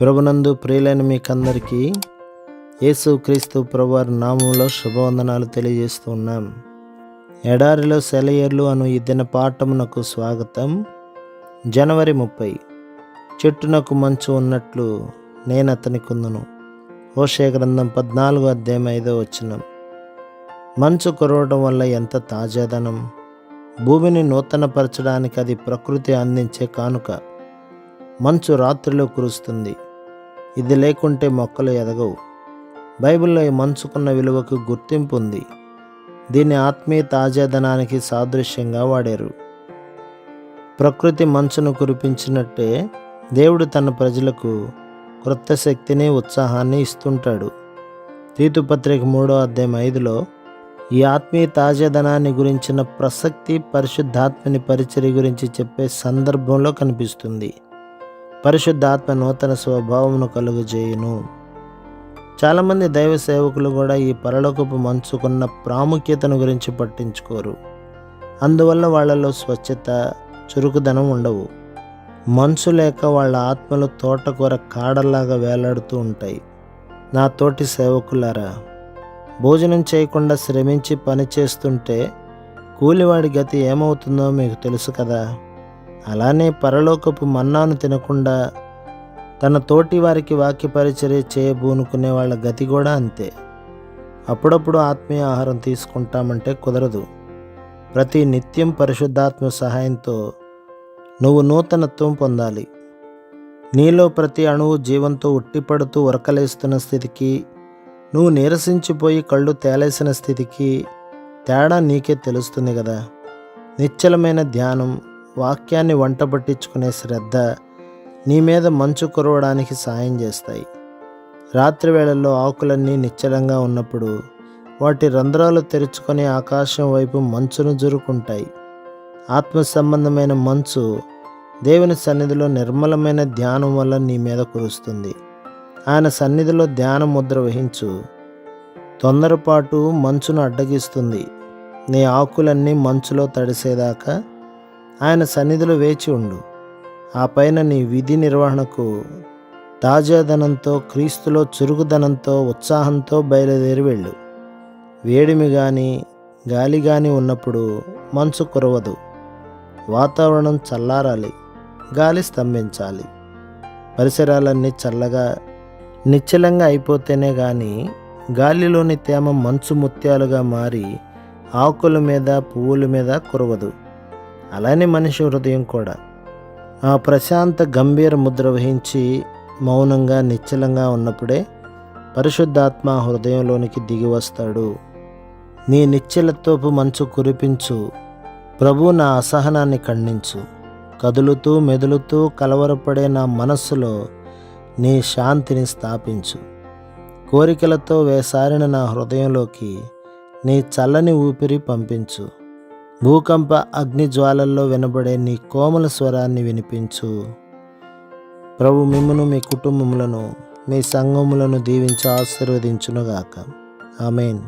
ప్రభునందు ప్రియులైన మీకందరికీ యేసు క్రీస్తు ప్రభువారి నామంలో శుభవందనాలు తెలియజేస్తూ ఉన్నాం. ఎడారిలో సెలయేర్లు అను ఈ దిన పాఠమునకు స్వాగతం. జనవరి ముప్పై. చెట్టునకు మంచు ఉన్నట్లు నేను అతని కుందును. ఓషే గ్రంథం పద్నాలుగు అధ్యాయం ఐదో వచ్చిన మంచు కురవడం వల్ల ఎంత తాజాదనం. భూమిని నూతనపరచడానికి అది ప్రకృతి అందించే కానుక. మంచు రాత్రిలో కురుస్తుంది. ఇది లేకుంటే మొక్కలు ఎదగవు. బైబిల్లో ఈ మంచుకున్న విలువకు గుర్తింపు ఉంది. దీన్ని ఆత్మీయ తాజాదనానికి సాదృశ్యంగా వాడారు. ప్రకృతి మంచును కురిపించినట్టే దేవుడు తన ప్రజలకు క్రొత్త శక్తిని ఉత్సాహాన్ని ఇస్తుంటాడు. తీతుపత్రిక మూడో అధ్యాయం ఐదులో ఈ ఆత్మీయ తాజాదనాన్ని గురించిన ప్రసక్తి పరిశుద్ధాత్మని పరిచర్య గురించి చెప్పే సందర్భంలో కనిపిస్తుంది. పరిశుద్ధాత్మ నూతన స్వభావమును కలుగజేయును. చాలామంది దైవ సేవకులు కూడా ఈ పరలోకపు మంచుకున్న ప్రాముఖ్యతను గురించి పట్టించుకోరు. అందువల్ల వాళ్ళలో స్వచ్ఛత చురుకుదనం ఉండవు. మనసు లేక వాళ్ళ ఆత్మలు తోటకూర కాడల్లాగా వేలాడుతూ ఉంటాయి. నా తోటి సేవకులారా భోజనం చేయకుండా శ్రమించి పని చేస్తుంటే కూలివాడి గతి ఏమవుతుందో మీకు తెలుసు కదా? అలానే పరలోకపు మన్నాను తినకుండా తన తోటి వారికి వాక్యపరిచర్య చేయబూనుకునే వాళ్ళ గతి కూడా అంతే. అప్పుడప్పుడు ఆత్మీయ ఆహారం తీసుకుంటామంటే కుదరదు. ప్రతి నిత్యం పరిశుద్ధాత్మ సహాయంతో నువ్వు నూతనత్వం పొందాలి. నీలో ప్రతి అణువు జీవంతో ఉట్టిపడుతూ ఉరకలేస్తున్న స్థితికి నువ్వు నీరసించిపోయి కళ్ళు తేలేసిన స్థితికి తేడా నీకే తెలుస్తుంది కదా. నిశ్చలమైన ధ్యానం వాక్యాన్ని వంట పట్టించుకునే శ్రద్ధ నీ మీద మంచు కురవడానికి సాయం చేస్తాయి. రాత్రి వేళల్లో ఆకులన్నీ నిశ్చలంగా ఉన్నప్పుడు వాటి రంధ్రాలు తెరుచుకొని ఆకాశం వైపు మంచును జురుకుంటాయి. ఆత్మ సంబంధమైన మంచు దేవుని సన్నిధిలో నిర్మలమైన ధ్యానం వల్ల నీ మీద కురుస్తుంది. ఆయన సన్నిధిలో ధ్యాన ముద్ర వహించు. తొందరపాటు మంచును అడ్డగిస్తుంది. నీ ఆకులన్నీ మంచులో తడిసేదాకా ఆయన సన్నిధిలో వేచి ఉండు. ఆ పైన నీ విధి నిర్వహణకు తాజాదనంతో క్రీస్తులో చురుకుదనంతో ఉత్సాహంతో బయలుదేరి వెళ్ళు. వేడిమి కానీ గాలి కానీ ఉన్నప్పుడు మంచు కురవదు. వాతావరణం చల్లారాలి. గాలి స్తంభించాలి. పరిసరాలన్నీ చల్లగా నిశ్చలంగా అయిపోతేనే కానీ గాలిలోని తేమ మంచు ముత్యాలుగా మారి ఆకుల మీద పువ్వుల మీద కురవదు. అలానే మనిషి హృదయం కూడా. ఆ ప్రశాంత గంభీర ముద్ర వహించి మౌనంగా నిశ్చలంగా ఉన్నప్పుడే పరిశుద్ధాత్మ హృదయంలోనికి దిగి వస్తాడు. నీ నిశ్చలతోపు మంచు కురిపించు. ప్రభు నా అసహనాన్ని ఖండించు. కదులుతూ మెదులుతూ కలవరపడే నా మనస్సులో నీ శాంతిని స్థాపించు. కోరికలతో వేసారిన నా హృదయంలోకి నీ చల్లని ఊపిరి పంపించు. భూకంప అగ్ని జ్వాలల్లో వినబడే నీ కోమల స్వరాన్ని వినిపించు. ప్రభు మిమ్మను మీ కుటుంబములను మీ సంఘములను దీవించి ఆశీర్వదించునుగాక. ఆమెన్.